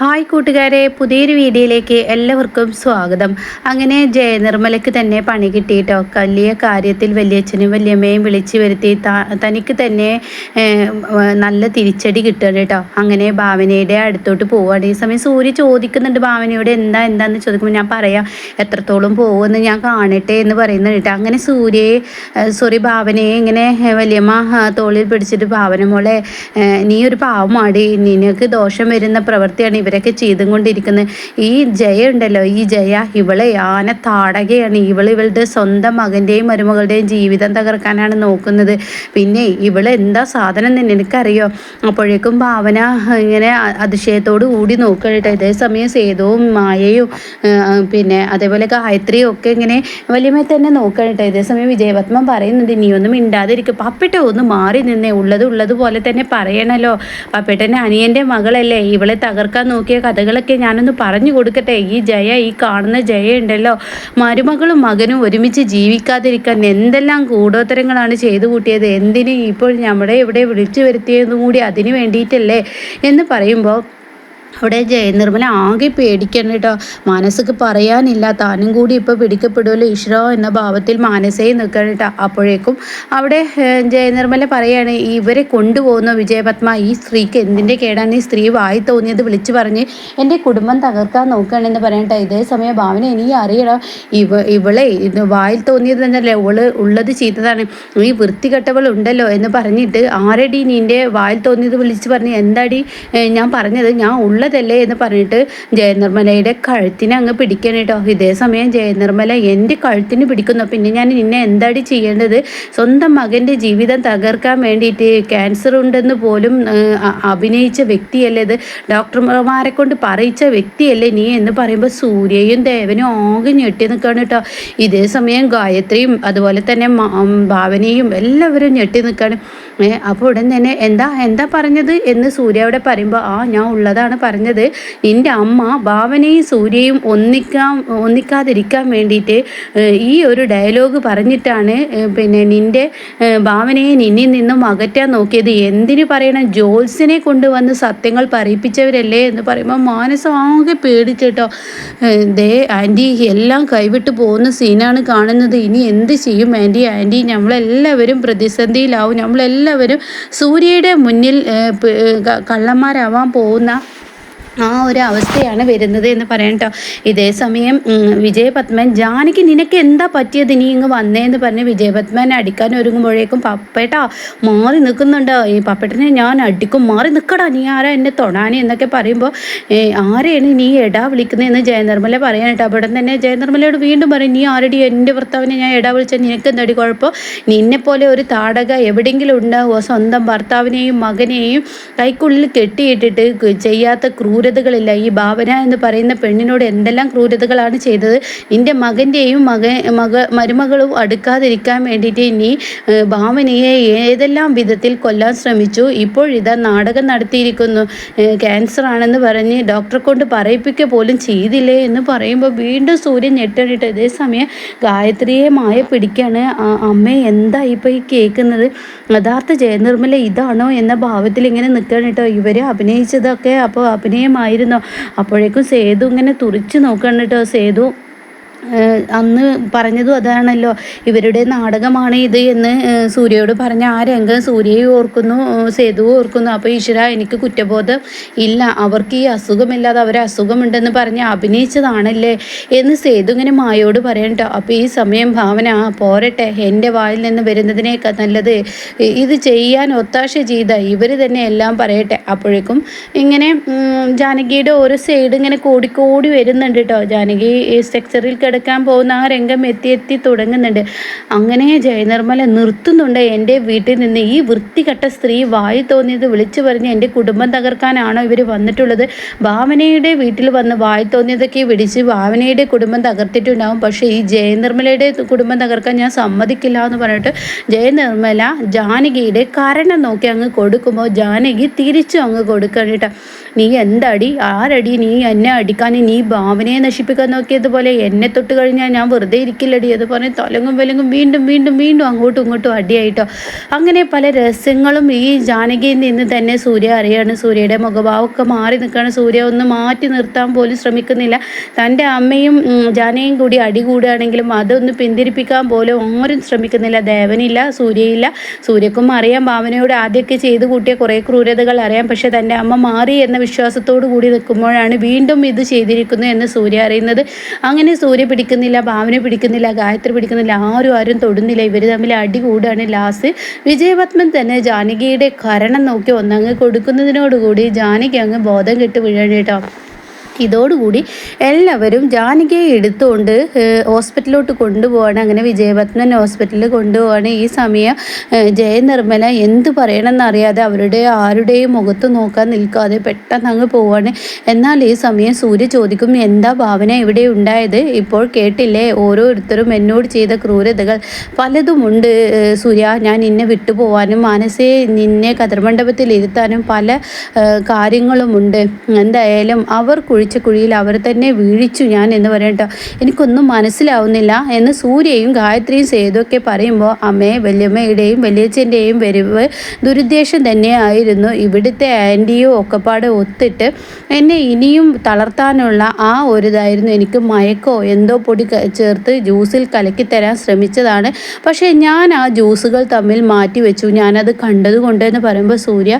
Hi കൂട്ടുകാരെ പുതിയൊരു വീഡിയോയിലേക്ക് എല്ലാവർക്കും സ്വാഗതം. അങ്ങനെ ജയനിർമ്മലയ്ക്ക് തന്നെ പണി കിട്ടിയിട്ടോ? വലിയ കാര്യത്തിൽ വലിയച്ഛനും വലിയമ്മയും വിളിച്ചു വരുത്തി തനിക്ക് തന്നെ നല്ല തിരിച്ചടി കിട്ടുകയാണ് കേട്ടോ. അങ്ങനെ ഭാവനയുടെ അടുത്തോട്ട് പോവുകയാണ്. ഈ സമയം സൂര്യ ചോദിക്കുന്നുണ്ട് ഭാവനയോട് എന്താ എന്താന്ന് ചോദിക്കുമ്പോൾ ഞാൻ പറയാം. എത്രത്തോളം പോകുമെന്ന് ഞാൻ കാണട്ടെ എന്ന് പറയുന്നത് കേട്ടോ. അങ്ങനെ സൂര്യയെ സോറി ഭാവനയെ ഇങ്ങനെ വലിയമ്മ തോളിൽ പിടിച്ചിട്ട് ഭാവന മോളെ നീ ഒരു പാവമാടി നിനക്ക് ദോഷം വരുന്ന പ്രവൃത്തിയാണ് ഇവർ ഇവരൊക്കെ ചെയ്തും കൊണ്ടിരിക്കുന്നത് ഈ ജയ ഉണ്ടല്ലോ ഈ ജയ ഇവളെ ആന താടകയാണ്. ഇവൾ ഇവളുടെ സ്വന്തം മകന്റെയും മരുമകളുടെയും ജീവിതം തകർക്കാനാണ് നോക്കുന്നത്. പിന്നെ ഇവൾ എന്താ സാധനം തന്നെ എനിക്കറിയോ? അപ്പോഴേക്കും ഭാവന ഇങ്ങനെ അതിശയത്തോട് കൂടി നോക്കട്ടെ ഇതേ സമയം സേതുവും മായയും പിന്നെ അതേപോലെ ഗായത്രിയും ഒക്കെ ഇങ്ങനെ വലിയമ്മ തന്നെ നോക്കട്ടെ ഇതേ സമയം വിജയപത്മം പറയുന്നുണ്ട് നീ ഒന്നും മിണ്ടാതിരിക്കും. പപ്പിട്ട ഒന്ന് മാറി നിന്നേ. ഉള്ളത് പോലെ തന്നെ പറയണല്ലോ. പപ്പേട്ടന്റെ അനിയന്റെ മകളല്ലേ. ഇവളെ തകർക്കാൻ നോക്കിയ കഥകളൊക്കെ ഞാനൊന്ന് പറഞ്ഞു കൊടുക്കട്ടെ. ഈ ജയ ഈ കാണുന്ന ജയ ഉണ്ടല്ലോ. മരുമകളും മകനും ഒരുമിച്ച് ജീവിക്കാതിരിക്കാൻ എന്തെല്ലാം കൂടോത്തരങ്ങളാണ് ചെയ്തു കൂട്ടിയത്. എന്തിന് ഇപ്പോൾ നമ്മുടെ ഇവിടെ വിളിച്ചു വരുത്തിയതും കൂടി അതിന് വേണ്ടിയിട്ടല്ലേ എന്ന് പറയുമ്പോൾ അവിടെ ജയനിർമ്മല ആകെ പേടിക്കണം കേട്ടോ. മാനസക്ക് പറയാനില്ല. താനും കൂടി ഇപ്പോൾ പിടിക്കപ്പെടുമല്ലോ ഈശ്വര എന്ന ഭാവത്തിൽ മാനസേ നിൽക്കണം കേട്ടോ. അപ്പോഴേക്കും അവിടെ ജയനിർമ്മല പറയാണ് ഇവരെ കൊണ്ടുപോകുന്ന വിജയപത്മ ഈ സ്ത്രീക്ക് എന്തിന്റെ കേടാണ്? ഈ സ്ത്രീ വായി തോന്നിയത് വിളിച്ചു പറഞ്ഞ് എന്റെ കുടുംബം തകർക്കാൻ നോക്കുകയാണെന്ന് പറയട്ടെ ഇതേ സമയം ഭാവന ഇനി അറിയണം. ഇവ ഇവളെ ഇത് വായിൽ തോന്നിയത് തന്നെയല്ലേ? ഇവൾ ഉള്ളത് ചെയ്തതാണ് ഈ വൃത്തികെട്ടവൾ ഉണ്ടല്ലോ എന്ന് പറഞ്ഞിട്ട് ആരടി നിന്റെ വായിൽ തോന്നിയത് വിളിച്ചു പറഞ്ഞ്? എന്താടി ഞാൻ പറഞ്ഞത്? ഞാൻ ഉള്ള നല്ലതല്ലേ എന്ന് പറഞ്ഞിട്ട് ജയനിർമ്മലയുടെ കഴുത്തിനെ അങ്ങ് പിടിക്കണം കേട്ടോ. ഇതേ സമയം ജയനിർമ്മല എന്റെ കഴുത്തിന് പിടിക്കുന്നു. പിന്നെ ഞാൻ നിന്നെ എന്താടി ചെയ്യേണ്ടത്? സ്വന്തം മകന്റെ ജീവിതം തകർക്കാൻ വേണ്ടിയിട്ട് ക്യാൻസർ ഉണ്ടെന്ന് പോലും അഭിനയിച്ച വ്യക്തിയല്ലേ ഇത്? ഡോക്ടർമാരെ കൊണ്ട് പറയിച്ച വ്യക്തിയല്ലേ നീ എന്ന് പറയുമ്പോൾ സൂര്യയും ദേവനും ആകെ ഞെട്ടി നിൽക്കുകയാണ് കേട്ടോ. ഇതേ സമയം ഗായത്രിയും അതുപോലെ തന്നെ ഭാവനയും എല്ലാവരും ഞെട്ടി നിൽക്കുകയാണ്. അപ്പോൾ ഉടൻ തന്നെ എന്താ എന്താ പറഞ്ഞത് എന്ന് സൂര്യ അവിടെ പറയുമ്പോൾ ആ ഞാൻ ഉള്ളതാണ് പറഞ്ഞത്. നിന്റെ അമ്മ ഭാവനയും സൂര്യയും ഒന്നിക്കാൻ ഒന്നിക്കാതിരിക്കാൻ വേണ്ടിയിട്ട് ഈ ഒരു ഡയലോഗ് പറഞ്ഞിട്ടാണ് പിന്നെ നിന്റെ ഭാവനയെ നിന്നിൽ നിന്നും അകറ്റാൻ നോക്കിയത്. എന്തിനു പറയണം? ജോത്സിനെ കൊണ്ടുവന്ന് സത്യങ്ങൾ പറയിപ്പിച്ചവരല്ലേ? എന്ന് പറയുമ്പോൾ മാനസം ആകെ പേടിച്ചിട്ടോ ദേ ആന്റി എല്ലാം കൈവിട്ട് പോകുന്ന സീനാണ് കാണുന്നത്. ഇനി എന്ത് ചെയ്യും ആന്റി ആന്റി നമ്മളെല്ലാവരും പ്രതിസന്ധിയിലാവും. നമ്മളെല്ലാവരും സൂര്യയുടെ മുന്നിൽ കള്ളന്മാരാവാൻ പോകുന്ന ആ ഒരു അവസ്ഥയാണ് വരുന്നത് എന്ന് പറയാം കേട്ടോ ഇതേ സമയം വിജയപത്മൻ ജാനകി നിനക്ക് എന്താ പറ്റിയത് നീ ഇങ്ങ് വന്നേന്ന് പറഞ്ഞ് വിജയപത്മനെ അടിക്കാൻ ഒരുങ്ങുമ്പോഴേക്കും പപ്പേട്ടാ മാറി നിൽക്കുന്നുണ്ട്. ഈ പപ്പേട്ടനെ ഞാൻ അടിക്കും മാറി നിൽക്കടാ നീ ആരാ എന്നെ തൊടാനി എന്നൊക്കെ പറയുമ്പോൾ ആരെയാണ് നീ എടാ വിളിക്കുന്നതെന്ന് ജയനിർമ്മല പറയാനായിട്ട് അവിടെ തന്നെ ജയനിർമ്മലയോട് വീണ്ടും പറയും നീ ആരടി എന്റെ ഭർത്താവിനെ ഞാൻ എടാ വിളിച്ചാൽ നിനക്ക് എന്തടി കുഴപ്പം? നിന്നെപ്പോലെ ഒരു താടക എവിടെയെങ്കിലും ഉണ്ടാവുമോ സ്വന്തം ഭർത്താവിനെയും മകനെയും കൈക്കുള്ളിൽ കെട്ടിയിട്ടിട്ട് ചെയ്യാത്ത ക്രൂര ക്രൂരതകളില്ല. ഈ ഭാവന എന്ന് പറയുന്ന പെണ്ണിനോട് എന്തെല്ലാം ക്രൂരതകളാണ് ചെയ്തത്? നിന്റെ മകന്റെയും മക മക മരുമകളും അടുക്കാതിരിക്കാൻ വേണ്ടിയിട്ട് ഇനി ഭാവനയെ ഏതെല്ലാം വിധത്തിൽ കൊല്ലാൻ ശ്രമിച്ചു? ഇപ്പോഴിതാ ഇതാ നാടകം നടത്തിയിരിക്കുന്നു. ക്യാൻസർ ആണെന്ന് പറഞ്ഞ് ഡോക്ടറെ കൊണ്ട് പറയിപ്പിക്കുക പോലും ചെയ്തില്ലേ എന്ന് പറയുമ്പോൾ വീണ്ടും സൂര്യൻ ഞെട്ടണിട്ട് ഇതേസമയം ഗായത്രിയെ മായ പിടിക്കാണ്. അമ്മ എന്താ ഇപ്പോൾ ഈ കേൾക്കുന്നത്? യഥാർത്ഥ ജയനിർമ്മല ഇതാണോ എന്ന ഭാവത്തിൽ ഇങ്ങനെ നിൽക്കണം കേട്ടോ ഇവർ അഭിനയിച്ചതൊക്കെ അപ്പോൾ അഭിനയം ആയിരുന്നു. അപ്പോഴേക്കും സേതു ഇങ്ങനെ തുറിച്ച് നോക്കണം കേട്ടോ. സേതു അന്ന് പറഞ്ഞതും അതാണല്ലോ. ഇവരുടെ നാടകമാണ് ഇത് എന്ന് സൂര്യയോട് പറഞ്ഞ ആ രംഗം സൂര്യയെ ഓർക്കുന്നു സേതു ഓർക്കുന്നു. അപ്പോൾ ഈശ്വര എനിക്ക് കുറ്റബോധം ഇല്ല. അവർക്ക് ഈ അസുഖമില്ലാതെ അവർ അസുഖമുണ്ടെന്ന് പറഞ്ഞ് അഭിനയിച്ചതാണല്ലേ എന്ന് സേതു ഇങ്ങനെ മായോട് പറയണ്ടോ. അപ്പോൾ ഈ സമയം ഭാവന പോരട്ടെ എന്റെ വായിൽ നിന്ന് വരുന്നതിനേക്കാൾ നല്ലത് ഇത് ചെയ്യാൻ ഒത്താശ ചെയ്ത ഇവർ തന്നെ എല്ലാം പറയട്ടെ. അപ്പോഴേക്കും ഇങ്ങനെ ജാനകിയുടെ ഓരോ സൈഡ് ഇങ്ങനെ കൂടിക്കൂടി വരുന്നുണ്ട് കേട്ടോ ജാനകി സ്ട്രക്ചറിൽ കിടക്കാൻ പോകുന്ന ആ രംഗം എത്തി എത്തി തുടങ്ങുന്നുണ്ട്. അങ്ങനെ ജയനിർമ്മല നിർത്തുന്നുണ്ട്. എന്റെ വീട്ടിൽ നിന്ന് ഈ വൃത്തികെട്ട സ്ത്രീ വായി തോന്നിയത് വിളിച്ചു പറഞ്ഞ് എന്റെ കുടുംബം തകർക്കാനാണോ ഇവർ വന്നിട്ടുള്ളത്? ഭാവനയുടെ വീട്ടിൽ വന്ന് വായി തോന്നിയതൊക്കെ വിളിച്ച് ഭാവനയുടെ കുടുംബം തകർത്തിട്ടുണ്ടാവും. പക്ഷേ ഈ ജയനിർമ്മലയുടെ കുടുംബം തകർക്കാൻ ഞാൻ സമ്മതിക്കില്ല എന്ന് പറഞ്ഞിട്ട് ജയനിർമ്മല ജാനകിയുടെ കരണം നോക്കി അങ്ങ് കൊടുക്കുമ്പോൾ ജാനകി തിരിച്ചു അങ്ങ് കൊടുക്കണം കേട്ടോ. നീ എന്തടി? ആരടി? നീ എന്നെ അടിക്കാൻ നീ ഭാവനയെ നശിപ്പിക്കാൻ നോക്കിയതുപോലെ എന്നെ തൊട്ട് കഴിഞ്ഞാൽ ഞാൻ വെറുതെ ഇരിക്കില്ലടി. അത് പറഞ്ഞ് തൊലങ്ങും വിലങ്ങും വീണ്ടും വീണ്ടും വീണ്ടും അങ്ങോട്ടും ഇങ്ങോട്ടും അടിയായിട്ടോ. അങ്ങനെ പല രഹസ്യങ്ങളും ഈ ജാനകിയിൽ നിന്ന് തന്നെ സൂര്യ അറിയാണ്. സൂര്യയുടെ മുഖഭാവമൊക്കെ മാറി നിൽക്കുകയാണ്. സൂര്യ ഒന്ന് മാറ്റി നിർത്താൻ പോലും ശ്രമിക്കുന്നില്ല. തന്റെ അമ്മയും ജാനയും കൂടി അടി കൂടുകയാണെങ്കിലും അതൊന്ന് പിന്തിരിപ്പിക്കാൻ പോലും ആരും ശ്രമിക്കുന്നില്ല. ദേവനില്ല സൂര്യയില്ല. സൂര്യക്കും അറിയാം ഭാവനയോട് ആദ്യമൊക്കെ ചെയ്തു കൂട്ടിയ കുറേ ക്രൂരതകൾ അറിയാം. പക്ഷേ തന്റെ അമ്മ മാറി എന്ന വിശ്വാസത്തോടു കൂടി നിൽക്കുമ്പോഴാണ് വീണ്ടും ഇത് ചെയ്തിരിക്കുന്നു എന്ന് സൂര്യ അറിയുന്നത്. അങ്ങനെ സൂര്യ പിടിക്കുന്നില്ല ഭാവന പിടിക്കുന്നില്ല ഗായത്രി പിടിക്കുന്നില്ല ആരും ആരും തൊടുന്നില്ല. ഇവർ തമ്മിൽ അടി കൂടാണ് ലാസ്റ്റ് വിജയപത്മൻ തന്നെ ജാനകിയുടെ കരണം നോക്കി ഒന്നങ്ങ് കൊടുക്കുന്നതിനോടുകൂടി ജാനകി അങ്ങ് ബോധം കെട്ട് കേട്ടോ. ഇതോടുകൂടി എല്ലാവരും ജാനകിയെ എടുത്തുകൊണ്ട് ഹോസ്പിറ്റലിലോട്ട് കൊണ്ടുപോവാണ്. അങ്ങനെ വിജയപത്മൻ ഹോസ്പിറ്റലിൽ കൊണ്ടുപോവാണ്. ഈ സമയം ജയനിർമ്മല എന്ത് പറയണമെന്ന് അറിയാതെ അവരുടെ ആരുടെയും മുഖത്ത് നോക്കാൻ നിൽക്കാതെ പെട്ടെന്ന് അങ്ങ് പോവാണ്. എന്നാൽ ഈ സമയം സൂര്യ ചോദിക്കും എന്താ ഭാവന ഇവിടെ ഉണ്ടായത്? ഇപ്പോൾ കേട്ടില്ലേ? ഓരോരുത്തരും എന്നോട് ചെയ്ത ക്രൂരതകൾ പലതുമുണ്ട് സൂര്യ. ഞാൻ നിന്നെ വിട്ടുപോവാനും മനസ്സെ നിന്നെ കതിർമണ്ഡപത്തിൽ ഇരുത്താനും പല കാര്യങ്ങളുമുണ്ട്. എന്തായാലും അവർ കുഴിച്ച കുഴിച്ച കുഴിയിൽ അവർ തന്നെ വീഴിച്ചു. ഞാൻ എന്ന് പറയട്ടോ എനിക്കൊന്നും മനസ്സിലാവുന്നില്ല എന്ന് സൂര്യയും ഗായത്രിയും സേതുവൊക്കെ പറയുമ്പോൾ അമ്മയെ വല്യമ്മയുടെയും വലിയച്ഛന്റെയും വരവ് ദുരുദ്ദേശം തന്നെയായിരുന്നു. ഇവിടുത്തെ ആന്റിയും ഒക്കെപ്പാട് ഒത്തിട്ട് എന്നെ ഇനിയും തളർത്താനുള്ള ആ ഒരു ഇതായിരുന്നു എനിക്ക് മയക്കോ എന്തോ പൊടി ചേർത്ത് ജ്യൂസിൽ കലക്കി കലക്കിത്തരാൻ ശ്രമിച്ചതാണ്. പക്ഷേ ഞാൻ ആ ജ്യൂസുകൾ തമ്മിൽ മാറ്റി വെച്ചു ഞാനത് കണ്ടതുകൊണ്ട് എന്ന് പറയുമ്പോൾ സൂര്യ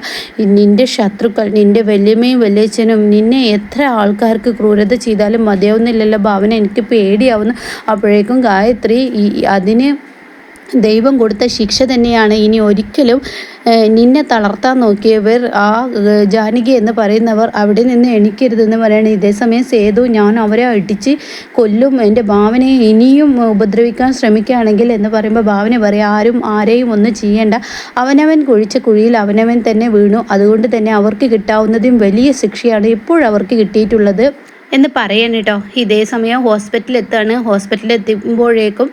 നിന്റെ ശത്രുക്കൾ നിന്റെ വല്യമ്മയും വല്യച്ഛനും നിന്നെ എത്ര ആൾക്കാർ ആൾക്കാർക്ക് ക്രൂരത ചെയ്താലും മതിയാവുന്നില്ലല്ലോ. ഭാവന എനിക്ക് പേടിയാവുന്നു. അപ്പോഴേക്കും ഗായത്രി ഈ അതിന് ദൈവം കൊടുത്ത ശിക്ഷ തന്നെയാണ്. ഇനി ഒരിക്കലും നിന്നെ തളർത്താൻ നോക്കിയവർ ആ ജാനകി എന്ന് പറയുന്നവർ അവിടെ നിന്ന് എണിക്കരുതെന്ന് പറയണേ. ഇതേസമയം സേതു ഞാൻ അവരെ അടിച്ച് കൊല്ലും. എന്റെ ഭാവനയെ ഇനിയും ഉപദ്രവിക്കാൻ ശ്രമിക്കുകയാണെങ്കിൽ എന്ന് പറയുമ്പോൾ ഭാവന പറയും ആരും ആരെയും ഒന്നും ചെയ്യേണ്ട. അവനവൻ കുഴിച്ച കുഴിയിൽ അവനവൻ തന്നെ വീണു. അതുകൊണ്ട് തന്നെ അവർക്ക് കിട്ടാവുന്നതും വലിയ ശിക്ഷയാണ് ഇപ്പോഴവർക്ക് കിട്ടിയിട്ടുള്ളത്. എന്ന് പറയാണ് കേട്ടോ. ഇതേ സമയം ഹോസ്പിറ്റലിൽ എത്താണ് ഹോസ്പിറ്റലിൽ എത്തുമ്പോഴേക്കും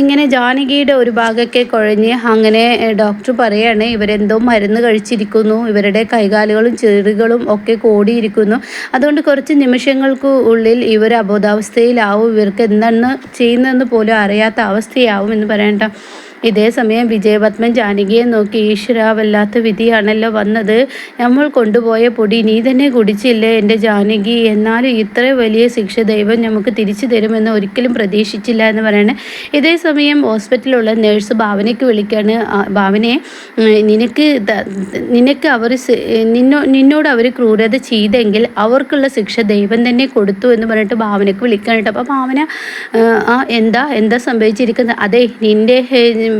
ഇങ്ങനെ ജാനകിയുടെ ഒരു ഭാഗമൊക്കെ കുഴഞ്ഞ് അങ്ങനെ ഡോക്ടർ പറയാണ് ഇവരെന്തോ മരുന്ന് കഴിച്ചിരിക്കുന്നു. ഇവരുടെ കൈകാലുകളും ചെറുകളും ഒക്കെ കോടിയിരിക്കുന്നു. അതുകൊണ്ട് കുറച്ച് നിമിഷങ്ങൾക്ക് ഉള്ളിൽ ഇവർ അബോധാവസ്ഥയിലാവും. ഇവർക്ക് എന്താണ് ചെയ്യുന്നതെന്ന് പോലും അറിയാത്ത അവസ്ഥയാവും എന്ന് പറയണ്ട ഇതേ സമയം വിജയപത്മൻ ജാനകിയെ നോക്കി ഈശ്വര വല്ലാത്ത വിധിയാണല്ലോ വന്നത്. നമ്മൾ കൊണ്ടുപോയ പൊടി നീ തന്നെ കുടിച്ചില്ലേ എന്റെ ജാനകി? എന്നാലും ഇത്ര വലിയ ശിക്ഷ ദൈവം നമുക്ക് തിരിച്ചു തരുമെന്ന് ഒരിക്കലും പ്രതീക്ഷിച്ചില്ല എന്ന് പറയണേ. ഇതേ സമയം ഹോസ്പിറ്റലിലുള്ള നേഴ്സ് ഭാവനയ്ക്ക് വിളിക്കാണ്. ഭാവനയെ നിനക്ക് നിനക്ക് അവർ നിന്നോ നിന്നോട് അവർ ക്രൂരത ചെയ്തെങ്കിൽ അവർക്കുള്ള ശിക്ഷ ദൈവം തന്നെ കൊടുത്തു എന്ന് പറഞ്ഞിട്ട് ഭാവനയ്ക്ക് വിളിക്കാനായിട്ട് അപ്പോൾ ഭാവന ആ എന്താ എന്താ സംഭവിച്ചിരിക്കുന്നത്? അതെ നിന്റെ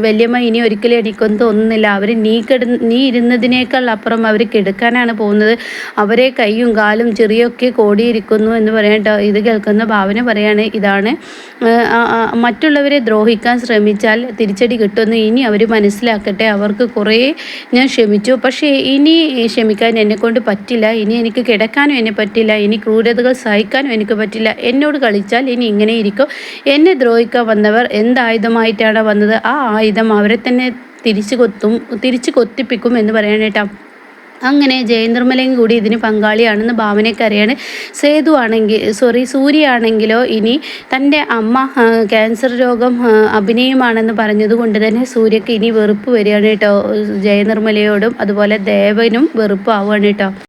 വല്യമ്മ ഇനി ഒരിക്കലും എനിക്കൊന്നും തോന്നുന്നില്ല. അവർ നീ കിട നീ ഇരുന്നതിനേക്കാൾ അപ്പുറം അവർ കിടക്കാനാണ് പോകുന്നത്. അവരെ കൈയും കാലും ചെറിയൊക്കെ കോടിയിരിക്കുന്നു എന്ന് പറയട്ടോ ഇത് കേൾക്കുന്ന ഭാവന പറയാണ് ഇതാണ്. മറ്റുള്ളവരെ ദ്രോഹിക്കാൻ ശ്രമിച്ചാൽ തിരിച്ചടി കിട്ടുമെന്ന് ഇനി അവർ മനസ്സിലാക്കട്ടെ. അവർക്ക് കുറേ ഞാൻ ക്ഷമിച്ചു. പക്ഷേ ഇനി ക്ഷമിക്കാൻ എന്നെക്കൊണ്ട് പറ്റില്ല. ഇനി എനിക്ക് കിടക്കാനും എന്നെ പറ്റില്ല. ഇനി ക്രൂരതകൾ സഹിക്കാനും എനിക്ക് പറ്റില്ല. എന്നോട് കളിച്ചാൽ ഇനി ഇങ്ങനെ ഇരിക്കും. എന്നെ ദ്രോഹിക്കാൻ വന്നവർ എന്തായുധമായിട്ടാണ് വന്നത്? ആ ആയുധം അവരെ തന്നെ തിരിച്ചു കൊത്തും തിരിച്ചു കൊത്തിപ്പിക്കും എന്ന് പറയാനേട്ടാ അങ്ങനെ ജയനിർമ്മലയും കൂടി ഇതിന് പങ്കാളിയാണെന്ന് ഭാവനയ്ക്ക് സേതു ആണെങ്കിൽ സോറി സൂര്യയാണെങ്കിലോ ഇനി തന്റെ അമ്മ ക്യാൻസർ രോഗം അഭിനയമാണെന്ന് പറഞ്ഞതുകൊണ്ട് തന്നെ സൂര്യക്ക് ഇനി വെറുപ്പ് വരികയാണ് കേട്ടോ. ജയനിർമ്മലയോടും അതുപോലെ ദേവനും വെറുപ്പ് ആവുകയാണ് കേട്ടോ.